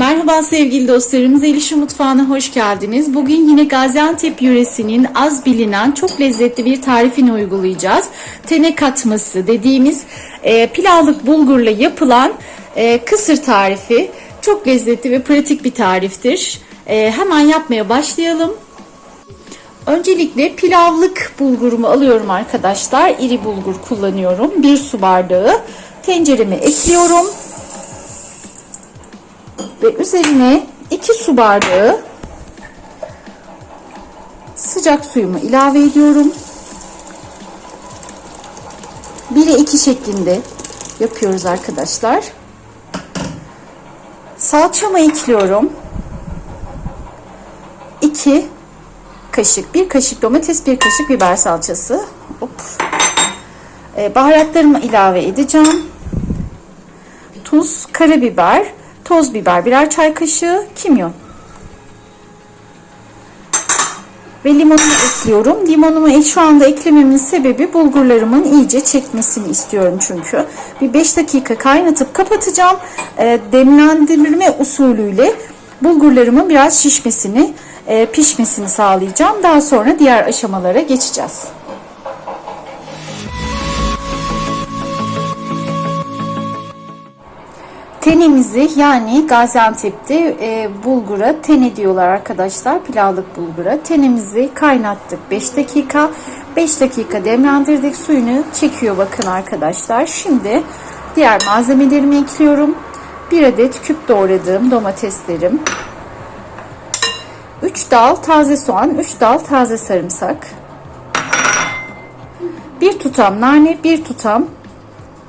Merhaba sevgili dostlarımız, Elişi Mutfağı'na hoş geldiniz. Bugün yine Gaziantep yöresinin az bilinen çok lezzetli bir tarifini uygulayacağız. Tene katması dediğimiz e, pilavlık bulgurla yapılan e, kısır tarifi. Çok lezzetli ve pratik bir tariftir. E, hemen yapmaya başlayalım. Öncelikle pilavlık bulgurumu alıyorum arkadaşlar. İri bulgur kullanıyorum. Bir su bardağı tencereme ekliyorum ve üzerine 2 su bardağı sıcak suyumu ilave ediyorum. 1'e 2 şeklinde yapıyoruz arkadaşlar. Salçamı ekliyorum. 2 kaşık, 1 kaşık domates, 1 kaşık biber salçası. Hop. Ee, baharatlarımı ilave edeceğim. Tuz, karabiber, toz biber, birer çay kaşığı, kimyon. Ve limonumu ekliyorum. Limonumu şu anda eklememin sebebi bulgurlarımın iyice çekmesini istiyorum çünkü. Bir 5 dakika kaynatıp kapatacağım. E, demlendirme usulüyle bulgurlarımın biraz şişmesini, e, pişmesini sağlayacağım. Daha sonra diğer aşamalara geçeceğiz. Tenemizi yani Gaziantep'te e, bulgura tene diyorlar arkadaşlar pilavlık bulgura. Tenemizi kaynattık 5 dakika. 5 dakika demlendirdik suyunu çekiyor bakın arkadaşlar. Şimdi diğer malzemelerimi ekliyorum. 1 adet küp doğradığım domateslerim. 3 dal taze soğan, 3 dal taze sarımsak. 1 tutam nane, 1 tutam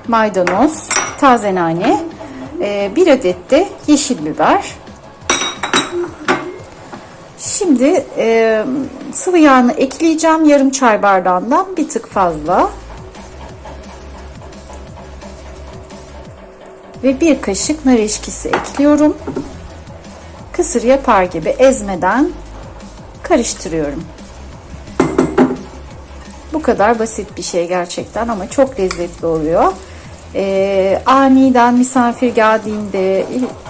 maydanoz, taze nane. Ee, bir adet de yeşil biber. Şimdi e, sıvı yağını ekleyeceğim. Yarım çay bardağından bir tık fazla. Ve bir kaşık nar eşkisi ekliyorum. Kısır yapar gibi ezmeden karıştırıyorum. Bu kadar basit bir şey gerçekten ama çok lezzetli oluyor e, aniden misafir geldiğinde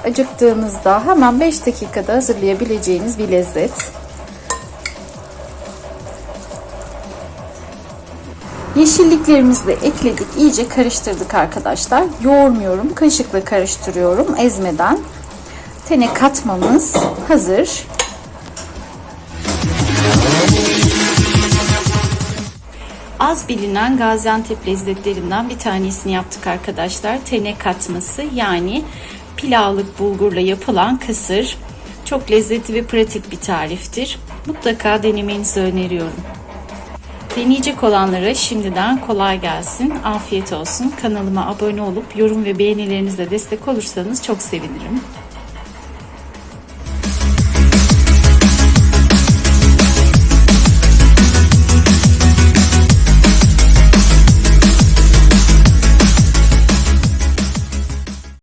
acıktığınızda hemen 5 dakikada hazırlayabileceğiniz bir lezzet. Yeşilliklerimizi ekledik. iyice karıştırdık arkadaşlar. Yoğurmuyorum. Kaşıkla karıştırıyorum ezmeden. Tene katmamız hazır. Az bilinen Gaziantep lezzetlerinden bir tanesini yaptık arkadaşlar. Tene katması yani pilavlık bulgurla yapılan kısır. Çok lezzetli ve pratik bir tariftir. Mutlaka denemenizi öneriyorum. Deneyecek olanlara şimdiden kolay gelsin, afiyet olsun. Kanalıma abone olup yorum ve beğenilerinizle destek olursanız çok sevinirim.